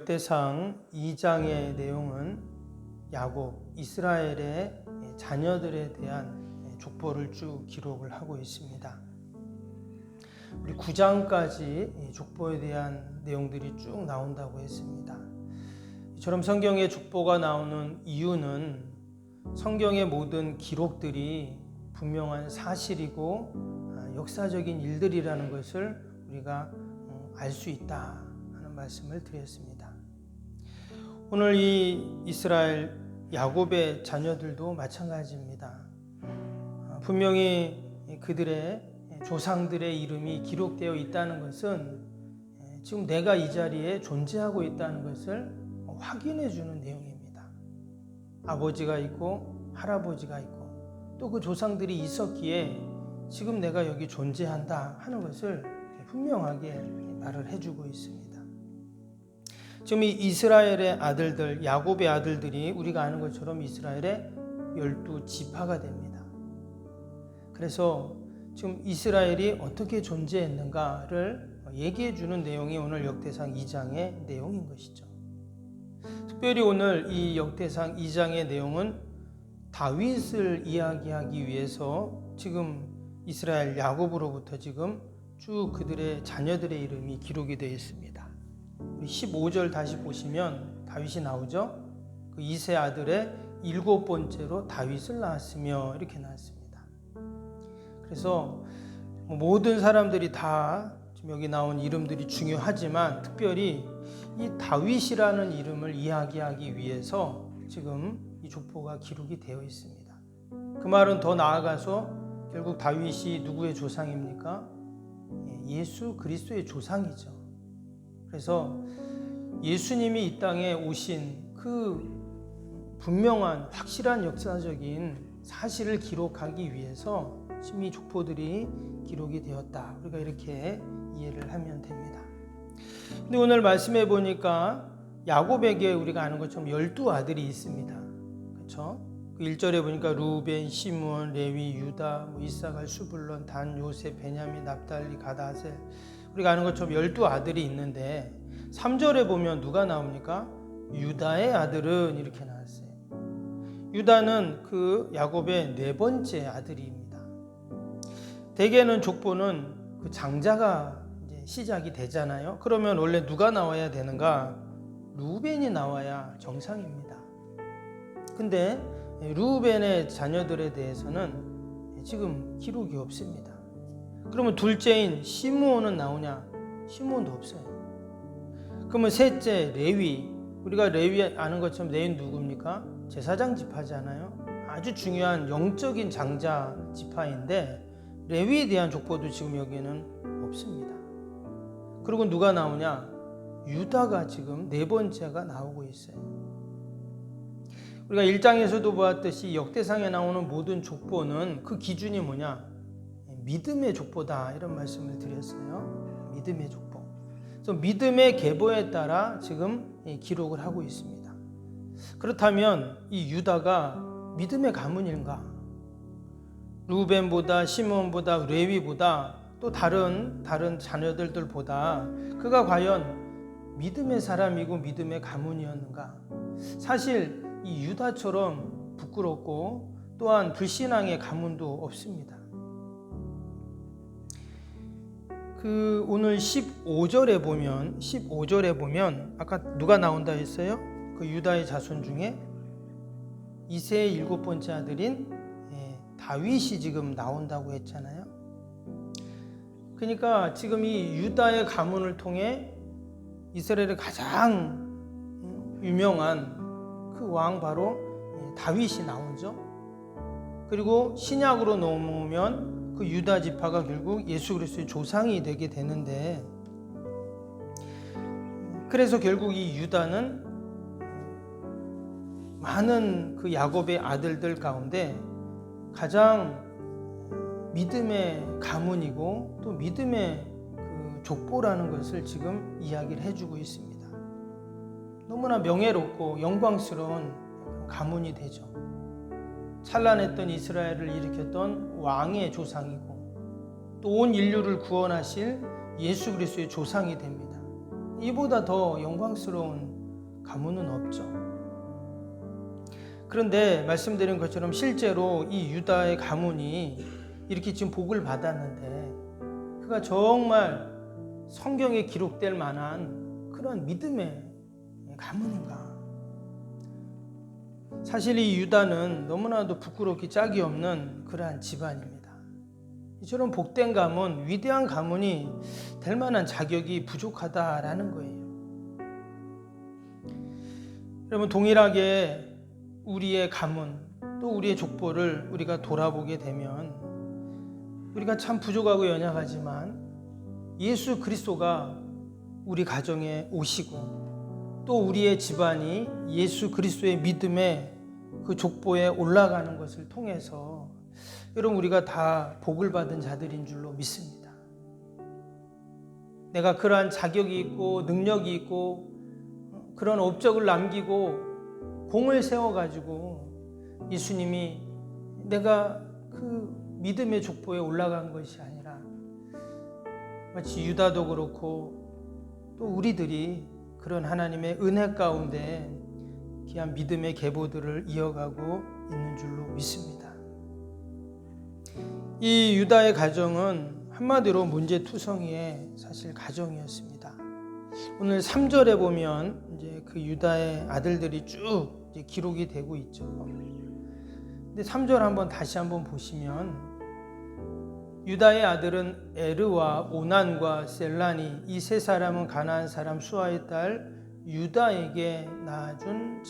역대상 2장의 내용은 야곱 이스라엘의 자녀들에 대한 족보를 쭉 기록을 하고 있습니다. 우리 9장까지 족보에 대한 내용들이 쭉 나온다고 했습니다. 이처럼 성경에 족보가 나오는 이유는 성경의 모든 기록들이 분명한 사실이고 아, 역사적인 일들이라는 것을 우리가 알 수 있다 하는 말씀을 드렸습니다. 오늘 이 이스라엘 야곱의 자녀들도 마찬가지입니다. 아, 분명히 그들의 조상들의 이름이 기록되어 있다는 것은 지금 내가 이 자리에 존재하고 있다는 것을 확인해 주는 내용입니다. 아버지가 있고 할아버지가 있고 또 그 조상들이 있었기에 지금 내가 여기 존재한다 하는 것을 분명하게 말을 해주고 있습니다. 지금 이 이스라엘의 아들들, 야곱의 아들들이 우리가 아는 것처럼 이스라엘의 열두 지파가 됩니다. 그래서 지금 이스라엘이 어떻게 존재했는가를 얘기해 주는 내용이 오늘 역대상 2장의 내용인 것이죠. 특별히 오늘 이 역대상 2장의 내용은 다윗을 이야기하기 위해서 지금 이스라엘 야곱으로부터 지금 쭉 그들의 자녀들의 이름이 기록이 되어 있습니다. 우리 15절 다시 보시면 다윗이 나오죠. 그 이세 아들의 일곱 번째로 다윗을 낳았으며 이렇게 나왔습니다. 그래서 뭐 모든 사람들이 다 여기 나온 이름들이 중요하지만 특별히 이 다윗이라는 이름을 이야기하기 위해서 지금 이 족보가 기록이 되어 있습니다. 그 말은 더 나아가서 결국 다윗이 누구의 조상입니까? 예수 그리스도의 조상이죠. 그래서 예수님이 이 땅에 오신 그 분명한 확실한 역사적인 사실을 기록하기 위해서 심히 족보들이 기록이 되었다. 우리가 이렇게 이해를 하면 됩니다. 근데 오늘 말씀해 보니까 야곱에게 우리가 아는 것처럼 열두 아들이 있습니다. 그렇죠? 그 1절에 보니까 루벤, 시므온, 레위, 유다, 뭐 이사갈, 수불론, 단, 요셉, 베냐민, 납달리, 가다셀 우리가 아는 것처럼 열두 아들이 있는데 3절에 보면 누가 나옵니까? 유다의 아들은 이렇게 나왔어요. 유다는 그 야곱의 네 번째 아들입니다. 대개는 족보는 그 장자가 시작이 되잖아요. 그러면 원래 누가 나와야 되는가? 루벤이 나와야 정상입니다. 근데 루벤의 자녀들에 대해서는 지금 기록이 없습니다. 그러면 둘째인 시므온은 나오냐? 시므온도 없어요. 그러면 셋째 레위 우리가 레위 아는 것처럼 레위 누굽니까? 제사장 지파잖아요. 아주 중요한 영적인 장자 지파인데 레위에 대한 족보도 지금 여기는 없습니다. 그리고 누가 나오냐? 유다가 지금 네 번째가 나오고 있어요. 우리가 1장에서도 보았듯이 역대상에 나오는 모든 족보는 그 기준이 뭐냐? 믿음의 족보다 이런 말씀을 드렸어요. 믿음의 족보. 그래서 믿음의 계보에 따라 지금 기록을 하고 있습니다. 그렇다면 이 유다가 믿음의 가문인가? 루벤보다 시몬보다 레위보다 또 다른 다른 자녀들들보다 그가 과연 믿음의 사람이고 믿음의 가문이었는가? 사실 이 유다처럼 부끄럽고 또한 불신앙의 가문도 없습니다. 그 오늘 15절에 보면 15절에 보면 아까 누가 나온다 했어요? 그 유다의 자손 중에 이세의 일곱 번째 아들인 다윗이 지금 나온다고 했잖아요. 그러니까 지금 이 유다의 가문을 통해 이스라엘의 가장 유명한 그 왕 바로 다윗이 나오죠. 그리고 신약으로 넘으면 그 유다 지파가 결국 예수 그리스도의 조상이 되게 되는데 그래서 결국 이 유다는 많은 그 야곱의 아들들 가운데 가장 믿음의 가문이고 또 믿음의 그 족보라는 것을 지금 이야기를 해주고 있습니다. 너무나 명예롭고 영광스러운 가문이 되죠. 찬란했던 이스라엘을 일으켰던 왕의 조상이고 또 온 인류를 구원하실 예수 그리스도의 조상이 됩니다. 이보다 더 영광스러운 가문은 없죠. 그런데 말씀드린 것처럼 실제로 이 유다의 가문이 이렇게 지금 복을 받았는데 그가 정말 성경에 기록될 만한 그런 믿음의 가문인가? 사실 이 유다는 너무나도 부끄럽기 짝이 없는 그러한 집안입니다. 이처럼 복된 가문, 위대한 가문이 될 만한 자격이 부족하다라는 거예요. 여러분 동일하게 우리의 가문 또 우리의 족보를 우리가 돌아보게 되면 우리가 참 부족하고 연약하지만 예수 그리스도가 우리 가정에 오시고 또 우리의 집안이 예수 그리스도의 믿음의 그 족보에 올라가는 것을 통해서 여러분 우리가 다 복을 받은 자들인 줄로 믿습니다. 내가 그러한 자격이 있고 능력이 있고 그런 업적을 남기고 공을 세워 가지고 예수님이 내가 그 믿음의 족보에 올라간 것이 아니라 마치 유다도 그렇고 또 우리들이 그런 하나님의 은혜 가운데 귀한 믿음의 계보들을 이어가고 있는 줄로 믿습니다. 이 유다의 가정은 한마디로 문제투성이의 사실 가정이었습니다. 오늘 3절에 보면 이제 그 유다의 아들들이 쭉 기록이 되고 있죠. 근데 3절 한번 다시 한번 보시면 유다의 아들은 에르와 오난과 셀란이 이 세 사람은 가나안 사람 수아의 딸 유다에게 낳아준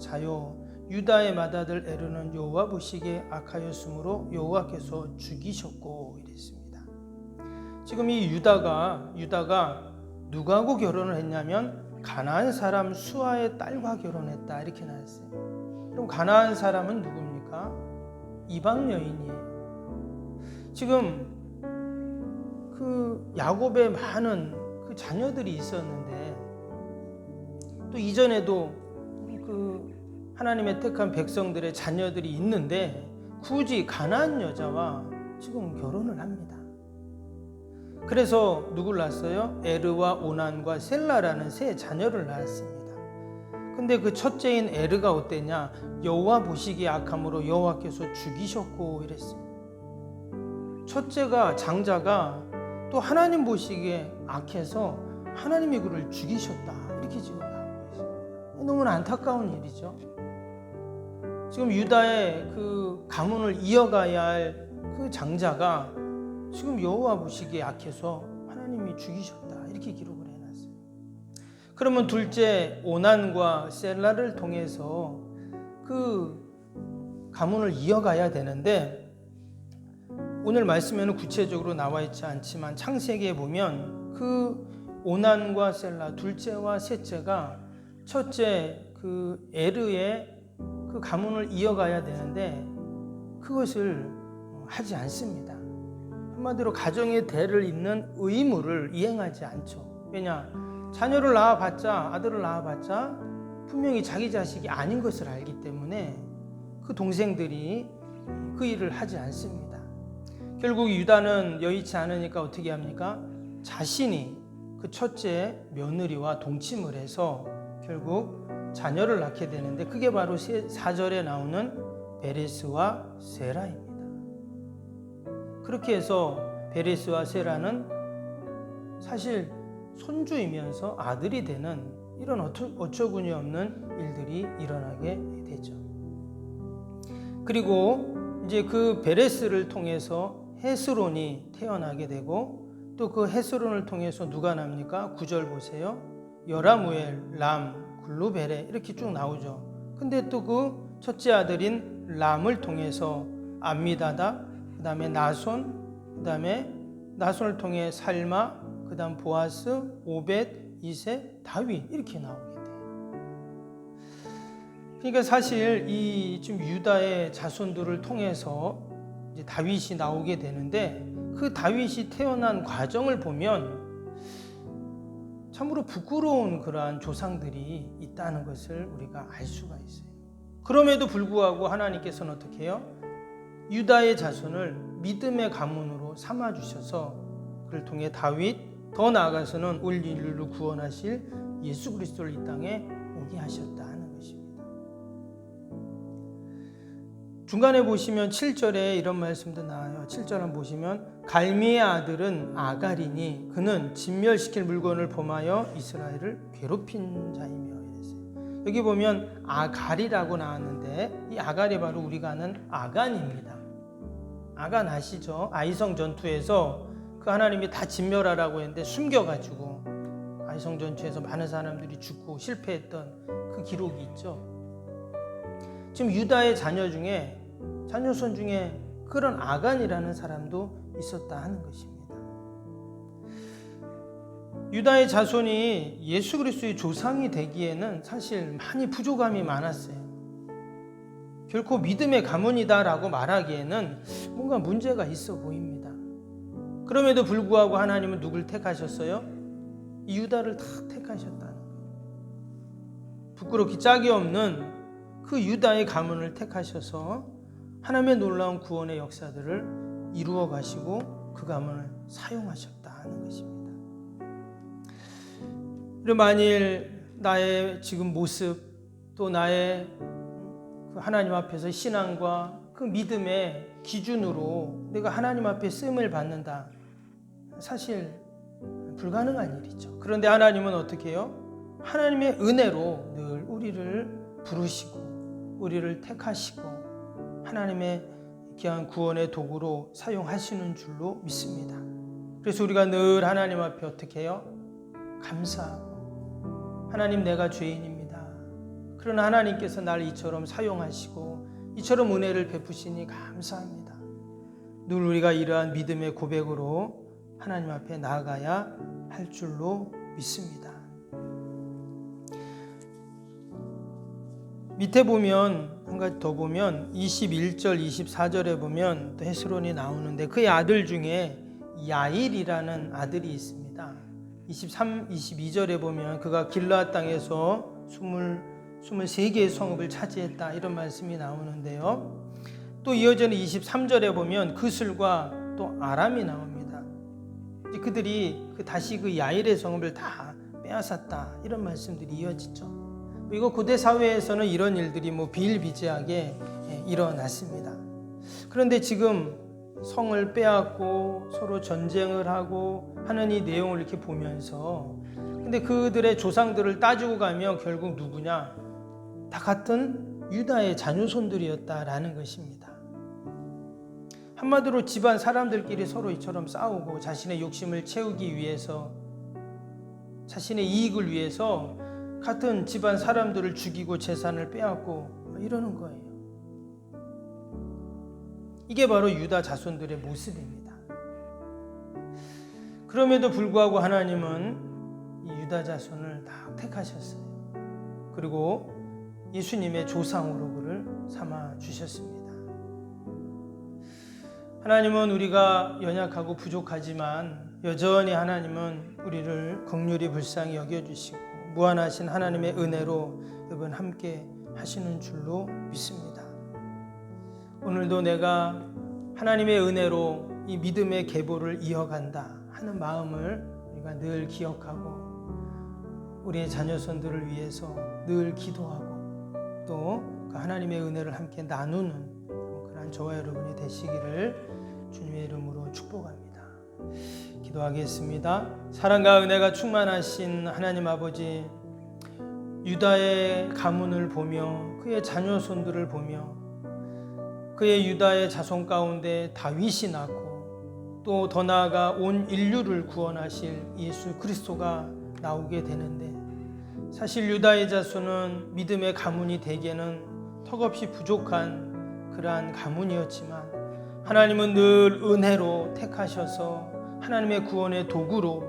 자, 요 유다의 맏아들 에르는 여호와 보시기에 악하였으므로 여호와께서 죽이셨고 이랬습니다. 지금 이 유다가 유다가 누구하고 결혼을 했냐면 가나안 사람 수아의 딸과 결혼했다 이렇게 나왔어요. 그럼 가나안 사람은 누굽니까? 이방 여인이에요. 지금 그 야곱의 많은 그 자녀들이 있었는데 또 이전에도 그 하나님의 택한 백성들의 자녀들이 있는데 굳이 가나안 여자와 지금 결혼을 합니다. 그래서 누굴 낳았어요? 에르와 오난과 셀라라는 세 자녀를 낳았습니다. 근데 그 첫째인 에르가 어땠냐? 여호와 보시기에 악함으로 여호와께서 죽이셨고 이랬어요. 첫째가 장자가 또 하나님 보시기에 악해서 하나님이 그를 죽이셨다 이렇게 지금 나오고 있습니다. 너무나 안타까운 일이죠. 지금 유다의 그 가문을 이어가야 할 그 장자가 지금 여호와 보시기에 악해서 하나님이 죽이셨다 이렇게 기록을 해놨어요. 그러면 둘째 오난과 셀라를 통해서 그 가문을 이어가야 되는데 오늘 말씀에는 구체적으로 나와 있지 않지만 창세기에 보면 그 오난과 셀라 둘째와 셋째가 첫째 그 에르의 그 가문을 이어가야 되는데 그것을 하지 않습니다. 한마디로 가정의 대를 잇는 의무를 이행하지 않죠. 왜냐? 자녀를 낳아봤자 아들을 낳아봤자 분명히 자기 자식이 아닌 것을 알기 때문에 그 동생들이 그 일을 하지 않습니다. 결국 유다는 여의치 않으니까 어떻게 합니까? 자신이 그 첫째 며느리와 동침을 해서 결국 자녀를 낳게 되는데 그게 바로 4절에 나오는 베레스와 세라입니다. 그렇게 해서 베레스와 세라는 사실 손주이면서 아들이 되는 이런 어처구니 없는 일들이 일어나게 되죠. 그리고 이제 그 베레스를 통해서 헤스론이 태어나게 되고 또 그 헤스론을 통해서 누가 납니까? 구절 보세요. 여라무엘, 람, 글루베레 이렇게 쭉 나오죠. 근데 또 그 첫째 아들인 람을 통해서 암미다다 그 다음에 나손, 그 다음에 나손을 통해 살마, 그 다음 보아스, 오벳, 이세, 다윗 이렇게 나오게 돼요. 그러니까 사실 이 지금 유다의 자손들을 통해서 이제 다윗이 나오게 되는데 그 다윗이 태어난 과정을 보면 참으로 부끄러운 그러한 조상들이 있다는 것을 우리가 알 수가 있어요. 그럼에도 불구하고 하나님께서는 어떻게 해요? 유다의 자손을 믿음의 가문으로 삼아 주셔서 그를 통해 다윗 더 나아가서는 올 인류를 구원하실 예수 그리스도를 이 땅에 오게 하셨다. 중간에 보시면 7절에 이런 말씀도 나와요. 7절 한번 보시면 갈미의 아들은 아갈이니 그는 진멸시킬 물건을 범하여 이스라엘을 괴롭힌 자이며 이랬어요. 여기 보면 아갈이라고 나왔는데 이 아갈이 바로 우리가 아는 아간입니다. 아간 아시죠? 아이성 전투에서 그 하나님이 다 진멸하라고 했는데 숨겨가지고 아이성 전투에서 많은 사람들이 죽고 실패했던 그 기록이 있죠. 지금 유다의 자녀 중에 자녀손 중에 그런 아간이라는 사람도 있었다 하는 것입니다. 유다의 자손이 예수 그리스도의 조상이 되기에는 사실 많이 부족함이 많았어요. 결코 믿음의 가문이다라고 말하기에는 뭔가 문제가 있어 보입니다. 그럼에도 불구하고 하나님은 누굴 택하셨어요? 이 유다를 다 택하셨다는 거예요. 부끄럽기 짝이 없는 그 유다의 가문을 택하셔서 하나님의 놀라운 구원의 역사들을 이루어 가시고 그 가문을 사용하셨다 하는 것입니다. 만일 나의 지금 모습 또 나의 그 하나님 앞에서 신앙과 그 믿음의 기준으로 내가 하나님 앞에 쓰임을 받는다. 사실 불가능한 일이죠. 그런데 하나님은 어떻게 해요? 하나님의 은혜로 늘 우리를 부르시고 우리를 택하시고 하나님의 귀한 구원의 도구로 사용하시는 줄로 믿습니다. 그래서 우리가 늘 하나님 앞에 어떻게 해요? 감사하고 하나님 내가 죄인입니다. 그러나 하나님께서 날 이처럼 사용하시고 이처럼 은혜를 베푸시니 감사합니다. 늘 우리가 이러한 믿음의 고백으로 하나님 앞에 나아가야 할 줄로 믿습니다. 밑에 보면 한 가지 더 보면 21절 24절에 보면 또 헤스론이 나오는데 그의 아들 중에 야일이라는 아들이 있습니다. 23 22절에 보면 그가 길라 땅에서 20 23개의 성읍을 차지했다 이런 말씀이 나오는데요. 또 이어지는 23절에 보면 그슬과 또 아람이 나옵니다. 그들이 그 다시 그 야일의 성읍을 다 빼앗았다 이런 말씀들이 이어지죠. 이거 고대 사회에서는 이런 일들이 뭐 비일비재하게 예, 일어났습니다. 그런데 지금 성을 빼앗고 서로 전쟁을 하고 하는 이 내용을 이렇게 보면서 근데 그들의 조상들을 따지고 가면 결국 누구냐? 다 같은 유다의 자녀손들이었다라는 것입니다. 한마디로 집안 사람들끼리 서로 이처럼 싸우고 자신의 욕심을 채우기 위해서 자신의 이익을 위해서 같은 집안 사람들을 죽이고 재산을 빼앗고 이러는 거예요. 이게 바로 유다 자손들의 모습입니다. 그럼에도 불구하고 하나님은 이 유다 자손을 다 택하셨어요. 그리고 예수님의 조상으로 그를 삼아 주셨습니다. 하나님은 우리가 연약하고 부족하지만 여전히 하나님은 우리를 극률이 불쌍히 여겨 주시고 무한하신 하나님의 은혜로 여러분 함께 하시는 줄로 믿습니다. 오늘도 내가 하나님의 은혜로 이 믿음의 계보를 이어간다 하는 마음을 우리가 늘 기억하고 우리의 자녀손들을 위해서 늘 기도하고 또 그 하나님의 은혜를 함께 나누는 그러한 저와 여러분이 되시기를 주님의 이름으로 축복합니다. 기도하겠습니다. 사랑과 은혜가 충만하신 하나님 아버지, 유다의 가문을 보며 그의 자녀 손들을 보며 그의 유다의 자손 가운데 다윗이 낳고 또 더 나아가 온 인류를 구원하실 예수 그리스도가 나오게 되는데 사실 유다의 자손은 믿음의 가문이 되기에는 턱없이 부족한 그러한 가문이었지만 하나님은 늘 은혜로 택하셔서 하나님의 구원의 도구로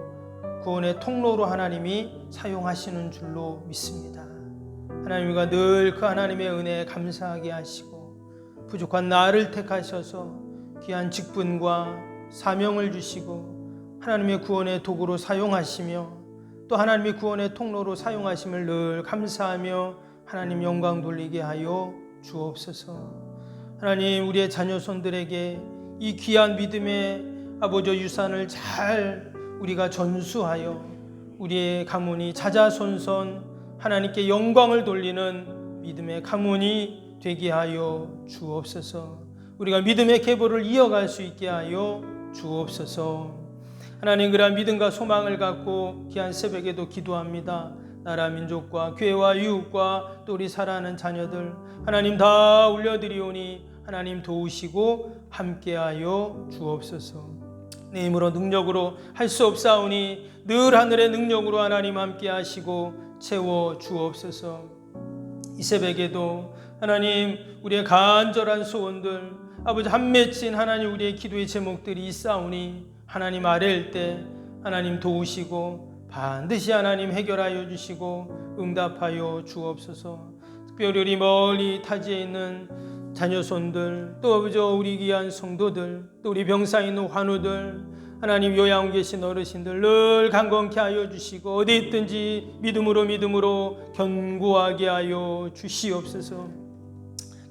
구원의 통로로 하나님이 사용하시는 줄로 믿습니다. 하나님과 늘 그 하나님의 은혜에 감사하게 하시고 부족한 나를 택하셔서 귀한 직분과 사명을 주시고 하나님의 구원의 도구로 사용하시며 또 하나님의 구원의 통로로 사용하심을 늘 감사하며 하나님 영광 돌리게 하여 주옵소서. 하나님 우리의 자녀 손들에게 이 귀한 믿음의 아버지 유산을 잘 우리가 전수하여 우리의 가문이 자자손손 하나님께 영광을 돌리는 믿음의 가문이 되게 하여 주옵소서. 우리가 믿음의 계보를 이어갈 수 있게 하여 주옵소서. 하나님 그러한 믿음과 소망을 갖고 귀한 새벽에도 기도합니다. 나라 민족과 교회와 이웃과 또 우리 사랑하는 자녀들 하나님 다 올려드리오니 하나님 도우시고 함께하여 주옵소서. 내 힘으로 능력으로 할 수 없사오니 늘 하늘의 능력으로 하나님 함께 하시고 채워 주옵소서. 이 새벽에도 하나님 우리의 간절한 소원들 아버지 한 맺힌 하나님 우리의 기도의 제목들이 있사오니 하나님 아뢰일 때 하나님 도우시고 반드시 하나님 해결하여 주시고 응답하여 주옵소서. 특별히 멀리 타지에 있는 자녀손들 또 아버지 우리 귀한 성도들 또 우리 병사에 있는 환우들 하나님 요양 계신 어르신들 늘 강건케 하여 주시고 어디 있든지 믿음으로 믿음으로 견고하게 하여 주시옵소서.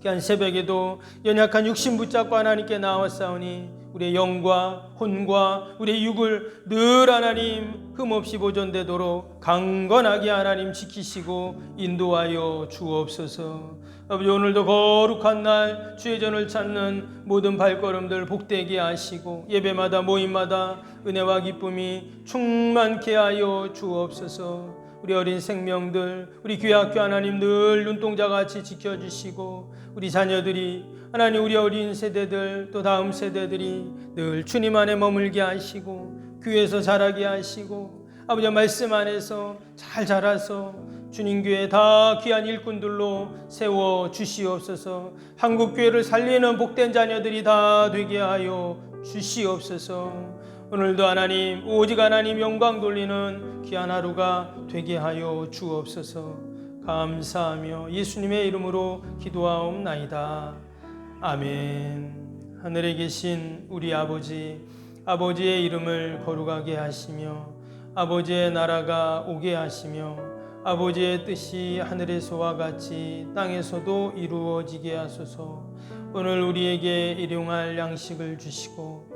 귀한 새벽에도 연약한 육신 붙잡고 하나님께 나왔사오니 우리의 영과 혼과 우리의 육을 늘 하나님 흠없이 보존되도록 강건하게 하나님 지키시고 인도하여 주옵소서. 아버지 오늘도 거룩한 날 주의 전을 찾는 모든 발걸음들 복되게 하시고 예배마다 모임마다 은혜와 기쁨이 충만케 하여 주옵소서. 우리 어린 생명들, 우리 귀학교 하나님 늘 눈동자같이 지켜주시고 우리 자녀들이 하나님 우리 어린 세대들 또 다음 세대들이 늘 주님 안에 머물게 하시고 교회에서 자라게 하시고 아버지 말씀 안에서 잘 자라서 주님 교회 다 귀한 일꾼들로 세워 주시옵소서. 한국 교회를 살리는 복된 자녀들이 다 되게 하여 주시옵소서 오늘도 하나님 오직 하나님 영광 돌리는 귀한 하루가 되게 하여 주옵소서. 감사하며 예수님의 이름으로 기도하옵나이다. 아멘. 하늘에 계신 우리 아버지 아버지의 이름을 거룩하게 하시며 아버지의 나라가 오게 하시며 아버지의 뜻이 하늘에서와 같이 땅에서도 이루어지게 하소서. 오늘 우리에게 일용할 양식을 주시고